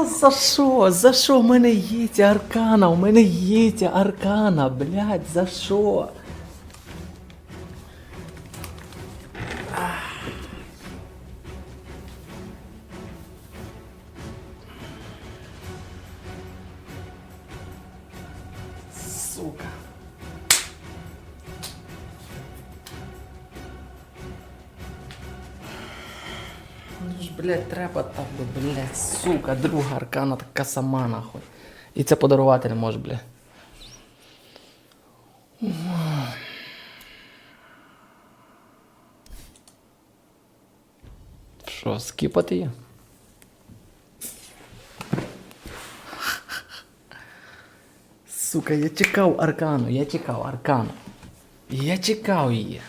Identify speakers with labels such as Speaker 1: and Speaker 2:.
Speaker 1: Та за що? За що? У мене є ця аркана, у мене є ця аркана, блядь, за що? Сука. Блядь, треба так, би, блядь, сука, друга аркана така сама, нахуй. І це подарувати не може, блядь. Що, скіпати є? Сука, я чекав аркану, я чекав аркану. Я чекав її.